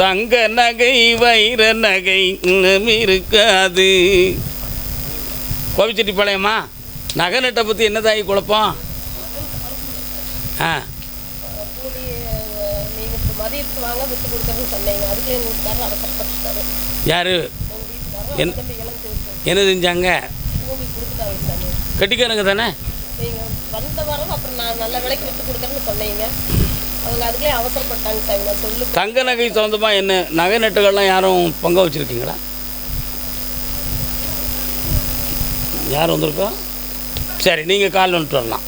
தங்க நகை வைர நகை இன்னும் இருக்காது. கோபிச்செட்டிப்பாளையம்மா நகை நட்டை பற்றி என்னதாகி குழப்பம்? ஆ. யார்? என்ன செஞ்சாங்க? கட்டிக்காரங்க தானே? வந்த வாரம் அப்புறம் நான் நல்ல விலைக்கு விட்டு கொடுக்குறேன்னு சொன்னீங்க. அவங்க அதுக்குள்ளே அவசரப்பட்டாங்க சாமி நான் சொல்லு. தங்க நகை சொந்தமாக என்ன நகை நட்டுகள்லாம் யாரும் பங்கு வச்சுருக்கீங்களா? யார் வந்திருக்கா? சரி நீங்கள் கால் வந்துட்டு வரலாம்.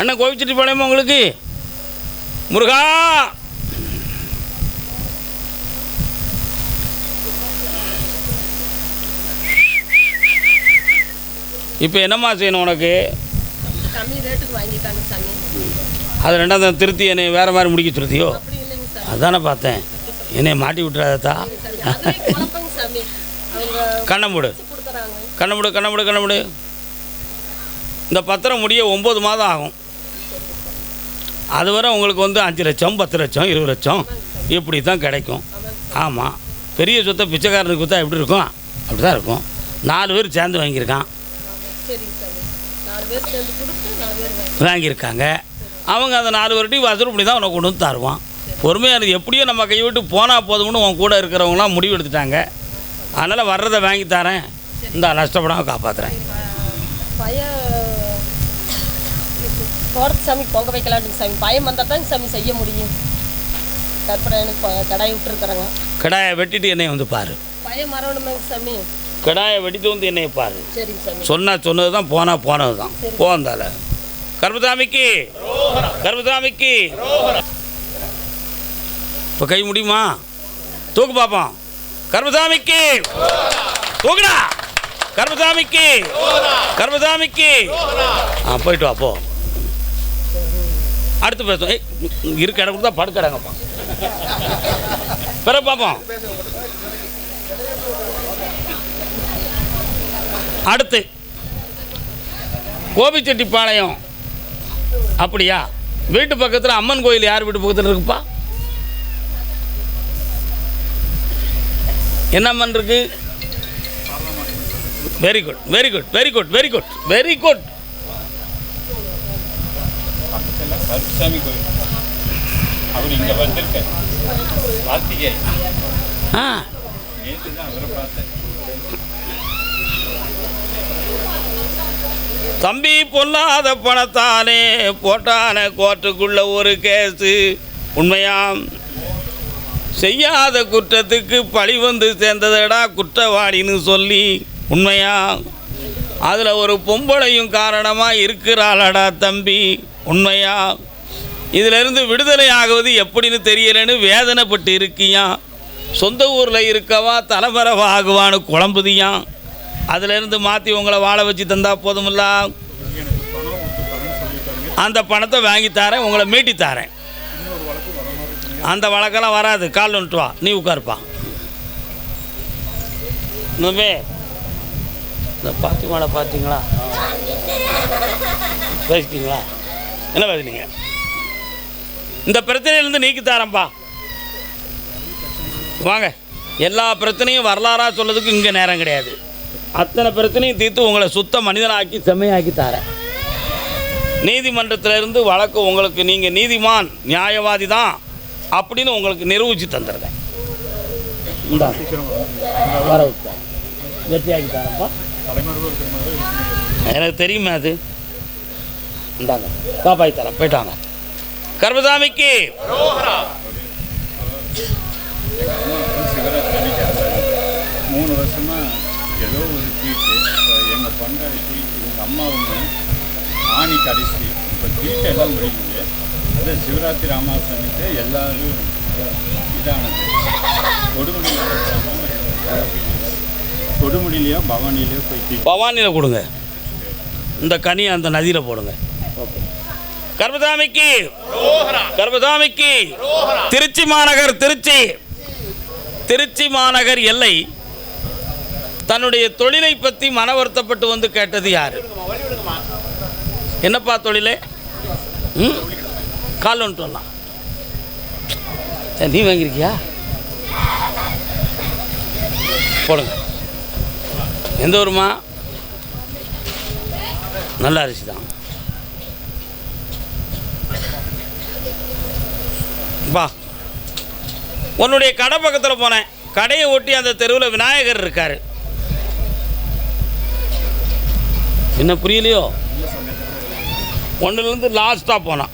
அண்ணன் கோவிச்செட்டிப்பாளையமா உங்களுக்கு? முருகா! இப்போ என்னம்மா செய்யணும் உனக்கு? கம்மி ரேட்டுக்கு வாங்கிட்டாங்க சாமி. அது ரெண்டாவது திருத்தி என்னை வேறு மாதிரி முடிக்க சாமி அதானே பார்த்தேன். என்னை மாட்டி விட்டுறாதா சாமி அதுவே குழப்பங்க சாமி அவங்க கண்ணை மூடு. கொடுக்குறாங்க கண்ணை மூடு கண்ணை மூடு கண்ணை மூடு. இந்த பத்திரம் முடிய ஒம்பது மாதம் ஆகும். அதுவரை உங்களுக்கு வந்து அஞ்சு லட்சம் பத்து லட்சம் இருபது லட்சம் இப்படி தான் கிடைக்கும். ஆமாம் பெரிய சொத்தை பிச்சைக்காரனுக்கு கொடுத்தா எப்படி இருக்கும்? அப்படி தான் இருக்கும். நாலு பேர் சேர்ந்து வாங்கியிருக்கான். வாங்கியிருக்காங்க. அவங்க அந்த நாலு வருட்டி வசூல் தான் உனக்கு கொண்டு வந்து தருவான். பொறுமையாக இருந்து எப்படியோ நம்ம கை விட்டு போனால் போதும்னு உன் கூட இருக்கிறவங்களாம் முடிவு எடுத்துட்டாங்க. அதனால் வர்றதை வாங்கி தரேன். இந்த நஷ்டப்படாமல் காப்பாற்றுறேன் பையன் தோட்டத்து சாமி பொங்க வைக்கலான்னு சாமி. பயம் வந்தால் தாங்க சாமி செய்ய முடியும். கற்பனைக்கு ப- கடாய் விட்டுருக்குறேங்க. கிடாயை வெட்டிட்டு என்னை வந்து பாரு. பயம் மரணுமேங்க சாமி. கிடாயை வெட்டிட்டு வந்து என்னை பாரு. சரிங்க சாமி. சொன்னா சொன்னது தான் போனால் போனது தான் போந்தால கர்மசாமிக்கு கர்மசாமிக்கு இப்போ கை முடியுமா? தூக்கு பார்ப்போம் கர்மசாமிக்கு தூக்குடா. கர்மசாமிக்கு கர்மசாமிக்கு ஆ போயிட்டு வா போ. அடுத்து பேசுவோம். ஏய் இருக்க இடம் கொடுத்தா படுக்கடாங்கப்பா பிறகு பார்ப்போம் அடுத்து. கோபிச்செட்டிப்பாளையம். அப்படியா? வீட்டு பக்கத்தில் அம்மன் கோயில் யார் வீட்டு பக்கத்தில் இருக்குப்பா? என்ன அம்மன் இருக்கு? Very good very good very good very good very good Karuppusamy கோயில் அவர் இங்கே வந்திருக்கார். கார்த்திகை ஆ. நேற்று தான் அவரை பார்த்தேன். தம்பி பொல்லாத பணத்தானே போட்டான கோர்ட்டுக்குள்ள ஒரு கேஸு. உண்மையாம் செய்யாத குற்றத்துக்கு பழி வந்து சேர்ந்ததடா குற்றவாளின்னு சொல்லி. உண்மையா? அதில் ஒரு பொம்பளையும் காரணமாக இருக்கிறாளடா தம்பி. உண்மையா? இதிலிருந்து விடுதலை ஆகுவது எப்படின்னு தெரியலன்னு வேதனைப்பட்டு இருக்கியான் சொந்த ஊரில் இருக்கவா தலைமறைவா ஆகுவான்னு குழம்புதியான் அதிலிருந்து மாற்றி உங்களை வாழ வச்சு தந்தால் போதுமில்ல. அந்த பணத்தை வாங்கி தரேன் உங்களை மீட்டி தரேன். அந்த வழக்கெல்லாம் வராது. கால் வந்துட்டு வா. நீ உட்காருப்பா. இன்னுமே இந்த பாத்தி மாலை பார்த்தீங்களா? பேசிட்டீங்களா? என்ன பேசுனீங்க? இந்த பிரச்சனையிலேருந்து நீக்கி தரேன்ப்பா வாங்க. எல்லா பிரச்சனையும் வரலாறாக சொல்லதுக்கு இங்கே நேரம் கிடையாது. அத்தனை பிரச்சனையும் தீர்த்து உங்களை சுத்த மனிதனாக்கி செம்மையாக்கி தரேன். நீதிமன்றத்திலிருந்து வழக்கு உங்களுக்கு நீங்கள் நீதிமான் நியாயவாதி தான் அப்படின்னு உங்களுக்கு நிரூபித்து தந்துடுறேன். வர வெற்றியாக்கி தரேன்ப்பா. எனக்கு தெரியுமே அது. இந்தாங்க பாப்பாய் தரேன் போயிட்டாங்க. கர்மசாமிக்கு. பங்காளிக்கு இவங்க அம்மாவுங்க ஆணி கடைசி இப்போ தீட்டை எல்லாம் முடியுங்க அது சிவராத்திரி அமாவாசனைக்கு எல்லாரும் இதானது. கொடுமுடி கொடுமுடியிலையோ பவானிலையோ போய் பவானியில் கொடுங்க. இந்த கனி அந்த நதியில் போடுங்க. கர்மசாமிக்கு கர்மசாமிக்கு திருச்சி மாநகர் திருச்சி திருச்சி மாநகர் எல்லை தன்னுடைய தொழிலை பற்றி மன வருத்தப்பட்டு வந்து கேட்டது யார்? என்னப்பா தொழிலே? ம்? கால் வந்துட்டு வரலாம். நீ வாங்கியிருக்கியா? போடுங்க. எந்த ஊருமா நல்ல அரிசி தான். வா. உன்னுடைய கடை பக்கத்தில் போனேன். கடையை ஒட்டி அந்த தெருவில் விநாயகர் இருக்கார். என்ன புரியலையோ? ஒன்றுலேருந்து லாஸ்ட்டாக போனான்.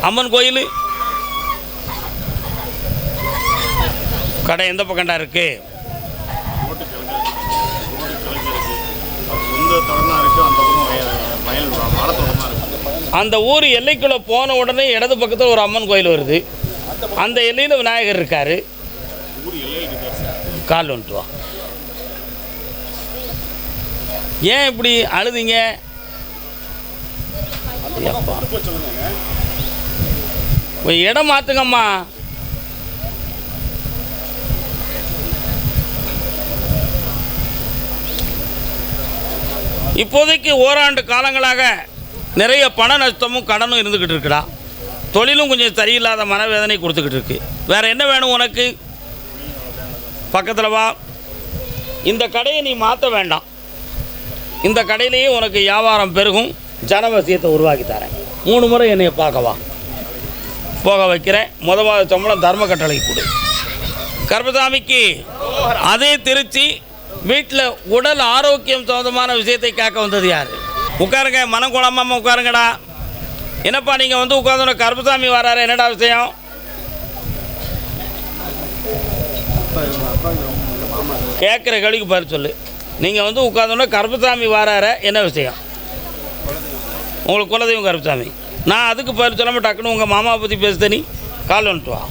அம்மன் கோயில். கடை எந்த பக்கம்டா இருக்கு? அந்த ஊர் எல்லைக்குள்ளே போன உடனே இடது பக்கத்தில் ஒரு அம்மன் கோயில் வருது. அந்த எல்லையில் விநாயகர் இருக்கார். கால் வந்துட்டு ஏன் இப்படி அழுதிங்க? இடம் மாற்றுங்கம்மா இப்போதைக்கு ஓராண்டு காலங்களாக நிறைய பண நஷ்டமும் கடனும் இருந்துக்கிட்டு இருக்குடா. தொழிலும் கொஞ்சம் சரியில்லாத மனவேதனை கொடுத்துக்கிட்டு இருக்கு. வேறு என்ன வேணும் உனக்கு? பக்கத்தில் வா. இந்த கடையை நீ மாற்ற வேண்டாம். இந்த கடையிலேயே உனக்கு வியாபாரம் பெருகும். ஜனவசியத்தை உருவாக்கி தரேன். மூணு முறை என்னை பார்க்கவா போக வைக்கிறேன். முத மாத சம்பளம் தர்ம கட்டளை கொடு. கர்மசாமிக்கு அதே திருச்சி வீட்டில் உடல் ஆரோக்கியம் சம்மந்தமான விஷயத்தை கேட்க வந்தது யார்? உட்காருங்க. மனம் குழம்பாம உட்காருங்கடா. என்னப்பா நீங்கள் வந்து உட்காந்து கருப்பசாமி வராரு. என்னடா விஷயம்? கேட்குற கேள்விக்கு பதில் சொல்லு. நீங்கள் வந்து உட்காந்தோன்னா கருப்பசாமி வரார என்ன விஷயம்? உங்களுக்கு குலதெய்வம் கருப்பசாமி. நான் அதுக்கு பதில் சொல்லாமல் டக்குன்னு உங்கள் மாமாவை பற்றி பேசுத நீ. கால் வந்துட்டு வா.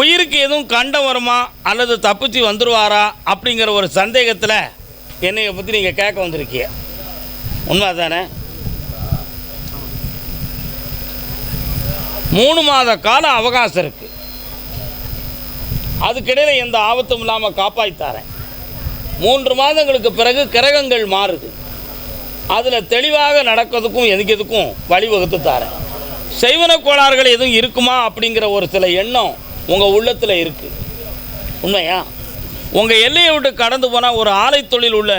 உயிருக்கு எதுவும் கண்டம் வருமா? அல்லது தப்பிச்சு வந்துடுவாரா அப்படிங்கிற ஒரு சந்தேகத்தில் என்னையை பற்றி நீங்கள் கேட்க வந்திருக்கீங்க. உண்மை தானே மூணு மாத கால அவகாசம் இருக்குது அதுக்கிடையில் எந்த ஆபத்தும் இல்லாமல் காப்பாற்றித்தாரேன் மூன்று மாதங்களுக்கு பிறகு கிரகங்கள் மாறுது. அதில் தெளிவாக நடக்கிறதுக்கும் எதுக்கும் வழிவகுத்து தாரேன். செய்வன கோளாறுகள் எதுவும் இருக்குமா அப்படிங்கிற ஒரு சில எண்ணம் உங்கள் உள்ளத்தில் இருக்குது உண்மையா? உங்கள் எல்லையை விட்டு கடந்து போனால் ஒரு ஆலை தொழில் உள்ள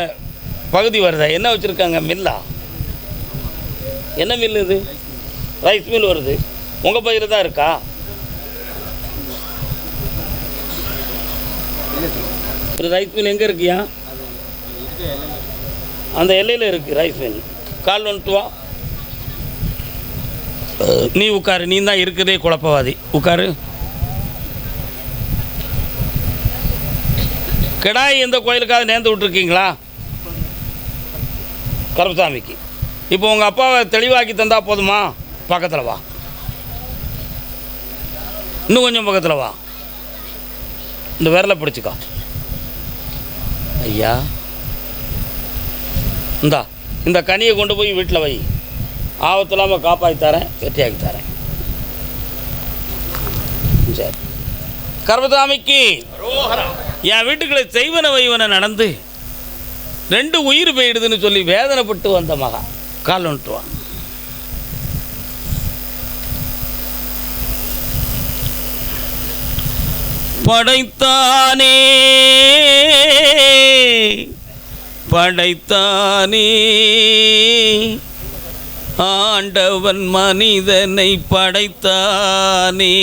பகுதி வருதா? என்ன வச்சுருக்காங்க? மில்லா. என்ன மில் இது? ரைஸ் மில் வருது. உங்கள் பகுதியில் தான் இருக்கா? ஒரு ரைஸ் மில் எங்கே இருக்கியா? அந்த எல்லையில் இருக்குது ரைஸ் மில். கால் வந்துட்டு வா. நீ உட்காரு. நீ தான் இருக்கிறதே குழப்பவாதி. உட்காரு. கிடாய் எந்த கோயிலுக்காவது நேர்ந்து விட்டுருக்கீங்களா? கருப்பசாமிக்கு. இப்போ உங்கள் அப்பாவை தெளிவாக்கி தந்தா போதுமா? பக்கத்தில் வா. இன்னும் கொஞ்சம் பக்கத்தில் வா. இந்த விரலை பிடிச்சிக்கோ. ஐயா. இந்தா இந்த கனியை கொண்டு போய் வீட்டில் வை. ஆபத்து இல்லாமல் காப்பாற்றி தரேன் வெற்றியாக்கி தரேன். சரி. கர்மசாமிக்கு என் வீட்டுக்குள்ள செய்வன வைவன நடந்து ரெண்டு உயிர் போயிடுதுன்னு சொல்லி வேதனைப்பட்டு வந்த மகா. கால் வந்துட்டுவான் படைத்தானே. படைத்தானே. ஆண்டவன் மனிதனை படைத்தானே.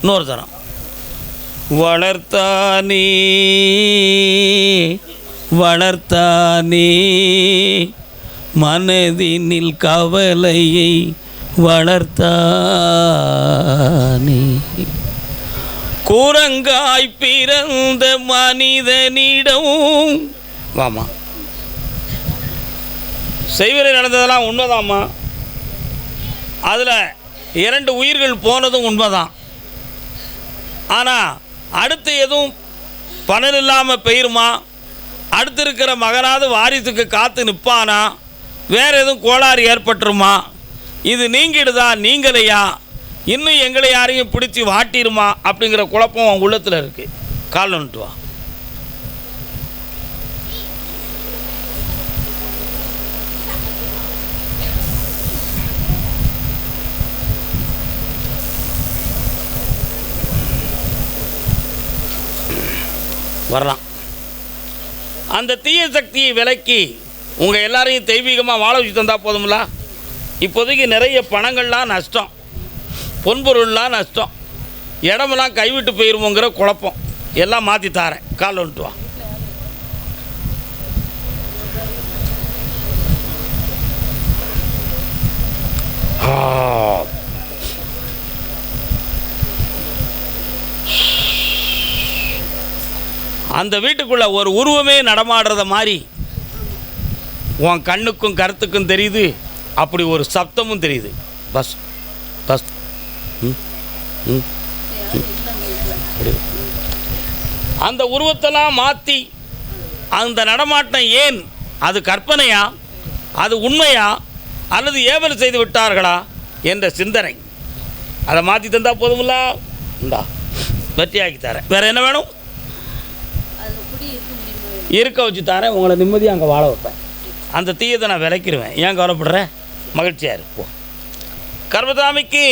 இன்னொரு தரம். வளர்த்தானே. வளர்த்தானே. மனதினில் கவலையை வளர்த்தானே. கூரங்காய் பிறந்த மனிதனிடம் வாமா செய்வரை நடந்ததெல்லாம் உண்மைதாம்மா. அதில் இரண்டு உயிர்கள் போனதும் உண்மைதான். ஆனால் அடுத்து எதுவும் பணம் இல்லாமல் பெயருமா? அடுத்து இருக்கிற மகனாவது வாரிசுக்கு காத்து நிற்பானா வேறு எதுவும் கோளாறு ஏற்பட்டுருமா? இது நீங்கிடுதா? நீங்களையா இன்னும் எங்களை யாரையும் பிடிச்சி வாட்டிடுமா அப்படிங்கிற குழப்பம் உன் உள்ளத்தில் இருக்குது கால் வந்துட்டு வா. வரலாம். அந்த தீய சக்தியை விலக்கி உங்கள் எல்லாரையும் தெய்வீகமாக வாழ வச்சு தந்தால் போதுங்களா இப்போதைக்கு நிறைய பணங்கள்லாம் நஷ்டம். பொன்பொருள்லாம் நஷ்டம். இடமெல்லாம் கைவிட்டு போயிருமோங்கிற குழப்பம். எல்லாம் மாற்றி தாரேன். கால் வந்துட்டு வா. ஆ. அந்த வீட்டுக்குள்ள ஒரு உருவமே நடமாடுறத மாதிரி உன் கண்ணுக்கும் கருத்துக்கும் தெரியுது. அப்படி ஒரு சப்தமும் தெரியுது. பஸ் பஸ். ம் அந்த உருவத்தெல்லாம் மாற்றி அந்த நடமாட்டம் ஏன்? அது கற்பனையா? அது உண்மையா? அல்லது ஏவல் செய்து விட்டார்களா? என்ற சிந்தனை. அதை மாற்றி தந்தால் போதுமில்ல? இந்தா வெற்றியாக்கி தரேன். வேறு என்ன வேணும்? இருக்க வச்சு தரேன் உங்களை நிம்மதியாக அங்கே வாழ வைப்பேன். அந்த தீயத்தை நான் விளக்கிடுவேன். ஏன் கவலைப்படுறேன் மகிழ்ச்சியாக இருப்போம். கர்மதாமிக்கு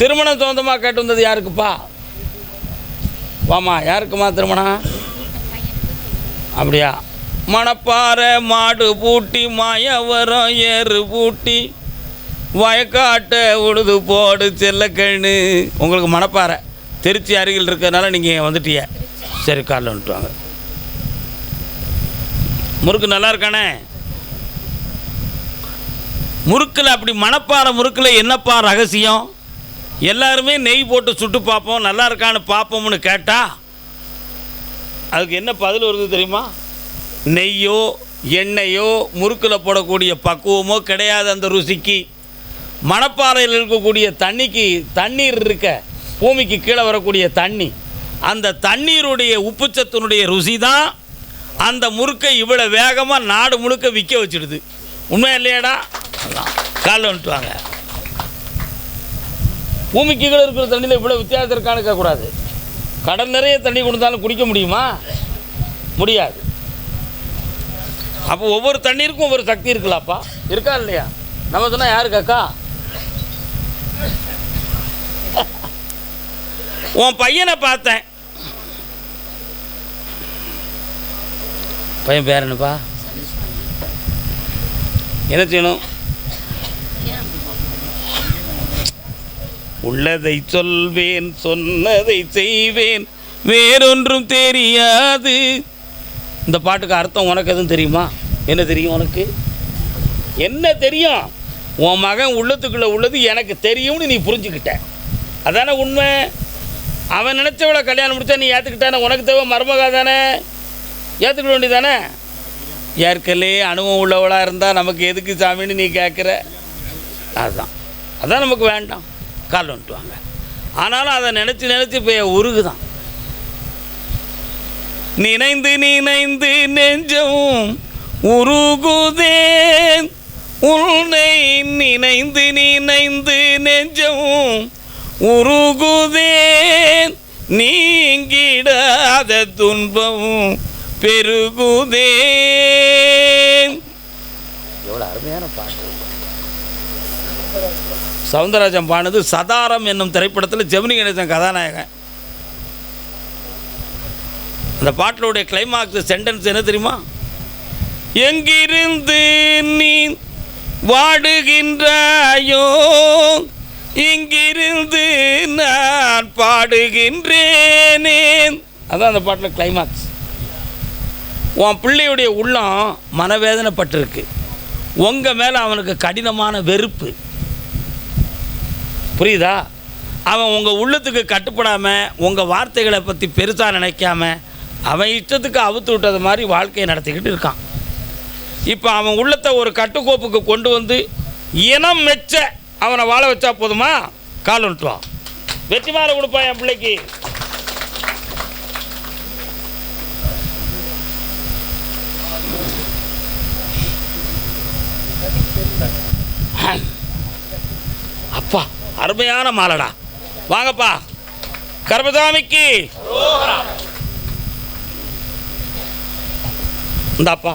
திருமணம் சொந்தமாக கேட்டு வந்தது யாருக்குப்பா? வாமா யாருக்குமா திருமணம்? அப்படியா? மணப்பாறை மாடு பூட்டி மாயவரம் ஏறு பூட்டி வயக்காட்டை உழுது போடு செல்லக்கண்ணு உங்களுக்கு மணப்பாறை திருச்சி அருகில் இருக்கிறதுனால நீங்கள் வந்துட்டீங்க. சரி காலைல வந்துட்டு வாங்க. முறுக்கு நல்லா இருக்கானே? முறுக்கில் அப்படி மணப்பாறை முறுக்கில் என்னப்பா ரகசியம்? எல்லாருமே நெய் போட்டு சுட்டு பார்ப்போம் நல்லா இருக்கான்னு பார்ப்போம்னு கேட்டால் அதுக்கு என்ன பதில் வருது தெரியுமா? நெய்யோ எண்ணெயோ முறுக்கில் போடக்கூடிய பக்குவமோ கிடையாது அந்த ருசிக்கு. மணப்பாறையில் இருக்கக்கூடிய தண்ணிக்கு தண்ணீர் இருக்க பூமிக்கு கீழே வரக்கூடிய தண்ணி. அந்த தண்ணீருடைய உப்புச்சத்தினுடைய ருசி தான் அந்த முறுக்கை இவ்வளோ வேகமாக நாடு முழுக்க விற்க வச்சிடுது. உண்மை இல்லையாடா? காலில் வந்துட்டு வாங்க. பூமிக்கு கீழே இருக்கிற தண்ணியில் இவ்வளோ வித்தியாசம் இருக்கான்னு கேட்கக்கூடாது. கடல் நிறைய தண்ணி கொடுத்தாலும் குடிக்க முடியுமா? முடியாது. அப்போ ஒவ்வொரு தண்ணீருக்கும் ஒவ்வொரு சக்தி இருக்கலாப்பா இருக்கா இல்லையா? நம்ம சொன்னால் யாரு காக்கா? உன் பையனை பார்த்தேன். பையன் பேர் என்னப்பா? என்ன செய்யணும்? உள்ளதை சொல்வேன் சொன்னதை செய்வேன் வேறொன்றும் தெரியாது. இந்த பாட்டுக்கு அர்த்தம் உனக்கு எதுவும் தெரியுமா? என்ன தெரியும் உனக்கு? என்ன தெரியும்? உன் மகன் உள்ளத்துக்குள்ளே உள்ளது எனக்கு தெரியும்னு நீ புரிஞ்சுக்கிட்ட. அதானே உண்மை? அவன் நினச்சவளை கல்யாணம் முடித்தா நீ ஏற்றுக்கிட்டானே உனக்கு தேவை மருமகா தானே? ஏற்றுக்க வேண்டியதானே ஏற்கனவே அனுபவம் உள்ளவளாக இருந்தால் நமக்கு எதுக்கு சாமின்னு நீ கேட்குற அதுதான் அதான் நமக்கு வேண்டாம். கால் வந்துட்டு வாங்க. ஆனாலும் அதை நினச்சி நினச்சி இப்போ உருகுதான். நினைந்து நினைந்து நெஞ்சவும் உருகுதேன். உன்னை நினைந்து நினைந்து நெஞ்சம் உருகுதேன். நீங்கிடாத துன்பமும் பெருகுதே. எவ்வளோ அருமையான பாட்டு. சவுந்தரராஜன் பாடுனது சதாரம் என்னும் திரைப்படத்தில் ஜெமினி கணேசன் கதாநாயகன். அந்த பாட்டிலுடைய கிளைமாக்ஸ் சென்டென்ஸ் என்ன தெரியுமா? எங்கிருந்து நீ வாடுகின்றாயோ இங்கிருந்து நான் பாடுகின்றேனே. அதான் அந்த பாட்டில் கிளைமாக்ஸ் உன் பிள்ளையுடைய உள்ளம் மனவேதனைப்பட்டிருக்கு. உங்கள் மேலே அவனுக்கு கடினமான வெறுப்பு. புரியுதா? அவன் உங்கள் உள்ளத்துக்கு கட்டுப்படாமல் உங்கள் வார்த்தைகளை பற்றி பெருசாக நினைக்காம அவன் இஷ்டத்துக்கு அவுத்து விட்டது மாதிரி வாழ்க்கையை நடத்திக்கிட்டு இருக்கான். இப்போ அவன் உள்ளத்தை ஒரு கட்டுக்கோப்புக்கு கொண்டு வந்து இனம் மெச்ச அவனை வாழ வச்சா போதுமா? கால் விட்டுவான் வெற்றி மாலை கொடுப்பான் என் பிள்ளைக்கு. அப்பா அருமையான மாலடா. வாங்கப்பா. கர்மசாமிக்கு. இந்தாப்பா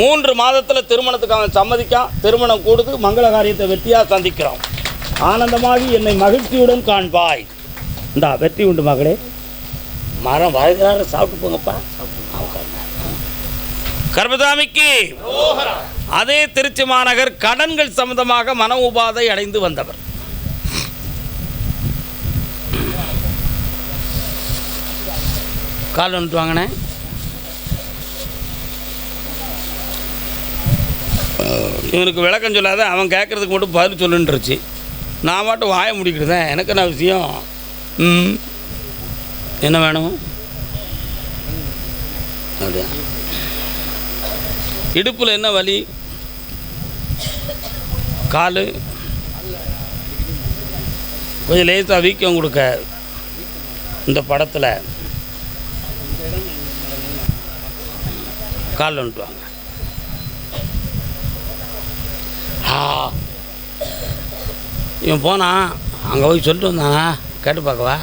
மூன்று மாதத்தில் திருமணத்துக்கு அவன் சம்மதிக்கான் திருமணம் கொடுத்து மங்கள காரியத்தை வெற்றியாக சந்திக்கிறோம் ஆனந்தமாகி என்னை மகிழ்ச்சியுடன் காண்பாய். இந்தா வெற்றி உண்டு மகளே. மரம் வயதார சாப்பிட்டு போங்கப்பா. கர்மசாமிக்கு. அதே திருச்சி மாநகர் கடன்கள் சம்பந்தமாக மன உபாதை அடைந்து வந்தவர். கால் வந்துட்டு வாங்கினேன். இவனுக்கு விளக்கம் சொல்லாத அவன் கேட்குறதுக்கு மட்டும் பதில் சொல்லுன்றுச்சு. நான் மட்டும் வாய முடிக்கிறதேன் எனக்கு என்ன விஷயம்? என்ன வேணும்? அப்படியா இடுப்பில் என்ன வலி? கால். கொஞ்சம் லேசாக வீக்கம் கொடுக்க இந்த படத்தில். கால் வந்துட்டு வாங்க ஆ. இவன் போனான் அங்கே போய் சொல்லிட்டு வந்தானா? கேட்டு பார்க்கவா?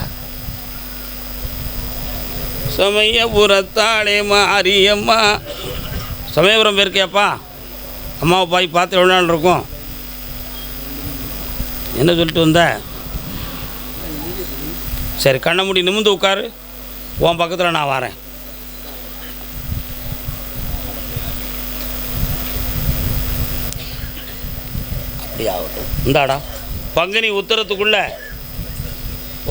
சமயபுரத்தாளே மாரியம்மா. சமயபுரம் போயிருக்கியாப்பா? அம்மாவை பாய் பார்த்து எவ்வளோ நாள் இருக்கும்? என்ன சொல்லிட்டு வந்த? சரி கண்ணை மூடி நிமிந்து உட்காரு. உன் பக்கத்தில் நான் வரேன். அப்படி ஆகட்டும் இந்தாடா. பங்குனி உத்தரத்துக்குள்ளே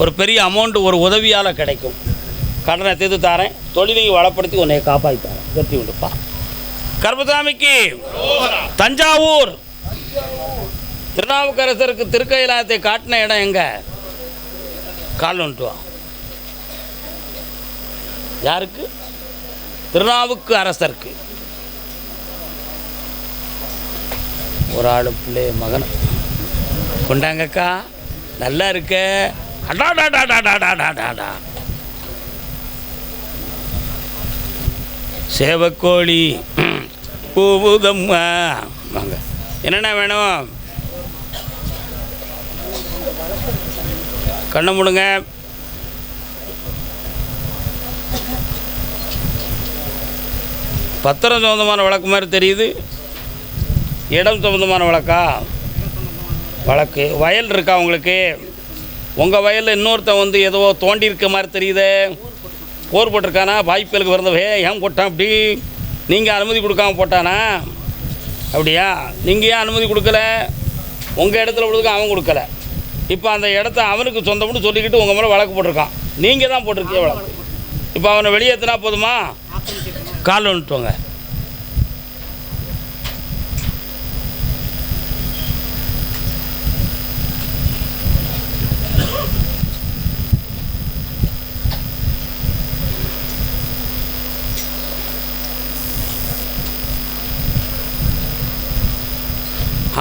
ஒரு பெரிய அமௌண்ட்டு ஒரு உதவியால் கிடைக்கும். கடனை தீர்த்து தாரேன். தொழிலையும் வளப்படுத்தி உன்னை காப்பாற்றி தரேன் வெற்றி உண்டுப்பா கர்மசாமிக்கு தஞ்சாவூர். திருநாவுக்கரசருக்கு திருக்கைலாயத்தை காட்டின இடம் எங்கே? கால் யாருக்கு? திருநாவுக்கு அரசருக்கு. ஒரு ஆள் பிள்ளை மகன். கொண்டாங்கக்கா நல்லா இருக்க. அடாடாடாடாடாடாடாடா சேவக்கோழி. ம், பூவுதம்மா. வாங்க. என்னென்ன வேணும்? கண்ணை மூடுங்க. பத்திரம் சம்மந்தமான வழக்கு மாதிரி தெரியுது. இடம் சம்மந்தமான வழக்கா? வழக்கு. வயல் இருக்கா உங்களுக்கு? உங்கள் வயலில் இன்னொருத்தன் வந்து ஏதோ தோண்டி இருக்க மாதிரி தெரியுது. போர் போட்டிருக்கானா? வாய்ப்புகளுக்கு பிறந்தவே ஏன் போட்டான் அப்படி? நீங்கள் அனுமதி கொடுக்காம போட்டானா? அப்படியா? நீங்கள் ஏன் அனுமதி கொடுக்கல? உங்கள் இடத்துல கொடுக்க அவன் கொடுக்கல. இப்போ அந்த இடத்த அவனுக்கு சொந்தம்னு சொல்லிக்கிட்டு உங்கள் மேலே வழக்கு போட்டிருக்கான். நீங்கள் தான் போட்டிருக்கீங்க வழக்கு. இப்போ அவனை வெளியேற்றினா போதுமா? கால் வந்துட்டுவாங்க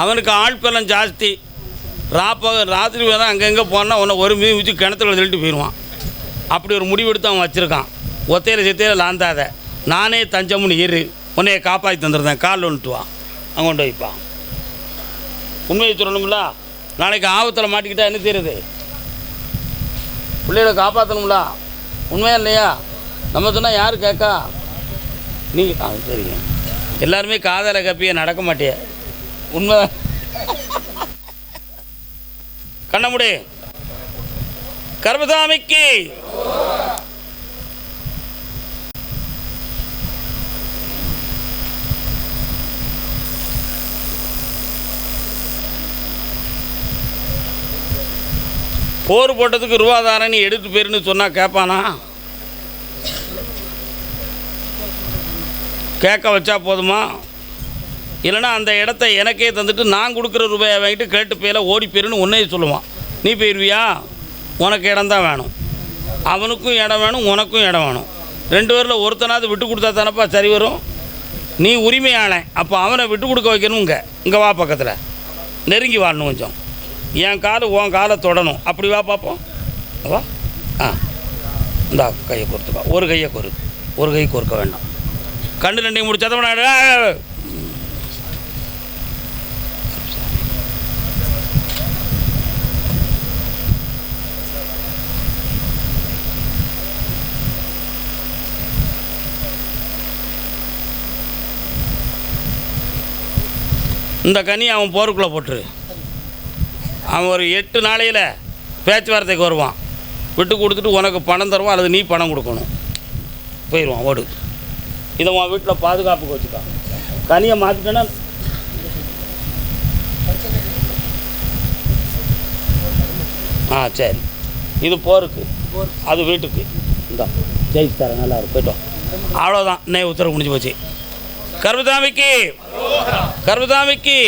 அவனுக்கு ஆள் பலம் ஜாஸ்தி. ராப்பக ராத்திரி வேற அங்கங்கே போனால் உன்னை ஒரு மீன் வச்சு கிணத்துல தள்ளிட்டு போயிடுவான் அப்படி ஒரு முடிவெடுத்து அவன் வச்சுருக்கான். ஒத்தையில் சித்தையில் லாந்தாத. நானே தஞ்சம்னு இரு. உன்னைய காப்பாற்றி தந்துருந்தேன் கால் வந்துட்டு வா. அங்கே கொண்டு வைப்பான் உண்மையை சொல்லணும்ல? நாளைக்கு ஆபத்தில் மாட்டிக்கிட்டா என்ன தெரியுது பிள்ளைகளை காப்பாற்றணும்ல உண்மையா இல்லையா? நம்ம சொன்னால் யார் கேட்கா நீங்கள் ஆ சரிங்க. எல்லாருமே காதலை கப்பிய நடக்க மாட்டிய. பண்ண முடியும் கர்மசாமிக்கு. போர் போட்டதுக்கு ரூபா நீ எடுத்து போயிருன்னு சொன்னால் கேட்பானா கேட்க வச்சா போதுமா? இல்லைன்னா அந்த இடத்த எனக்கே தந்துட்டு நான் கொடுக்குற ரூபாயை வாங்கிட்டு கேட்டு போயில ஓடி போயிருன்னு உன்னையே சொல்லுவான். நீ போயிடுவியா உனக்கு இடம் தான் வேணும். அவனுக்கும் இடம் வேணும் உனக்கும் இடம் வேணும். ரெண்டு பேரில் ஒருத்தனாவது விட்டு கொடுத்தா தானப்பா சரி வரும்? நீ உரிமையான அப்போ அவனை விட்டு கொடுக்க வைக்கணும் இங்கே இங்கே வா பக்கத்தில். நெருங்கி வாழணும் கொஞ்சம். என் காலு உன் காலை தொடணும். அப்படி வா பார்ப்போம் வா. ஆ. இந்தா கையை கொடுத்துக்கோ ஒரு கையை கொரு ஒரு கை கொறுக்க வேண்டாம். கண்ணு ரெண்டையும் முடிச்சாதான் இந்த கனி அவன் போருக்குள்ளே போட்டுரு. அவன் ஒரு எட்டு நாளையில் பேச்சுவார்த்தைக்கு வருவான். விட்டு கொடுத்துட்டு உனக்கு பணம் தருவான் அல்லது நீ பணம் கொடுக்கணும். போயிடுவான் ஓடு. இதை உன் வீட்டில் பாதுகாப்புக்கு வச்சுக்கோ. கனியை மாற்றிட்டேன்னா ஆ சரி. இது போருக்கு. அது வீட்டுக்கு. இந்த. ஜெயிச்சு தரேன் நல்லா இருக்கும் போயிட்டோம் அவ்வளோதான் இன்னைய உத்தரவு முடிஞ்சு போச்சு. கருபதாமிக்கு கருபதாமிக்கு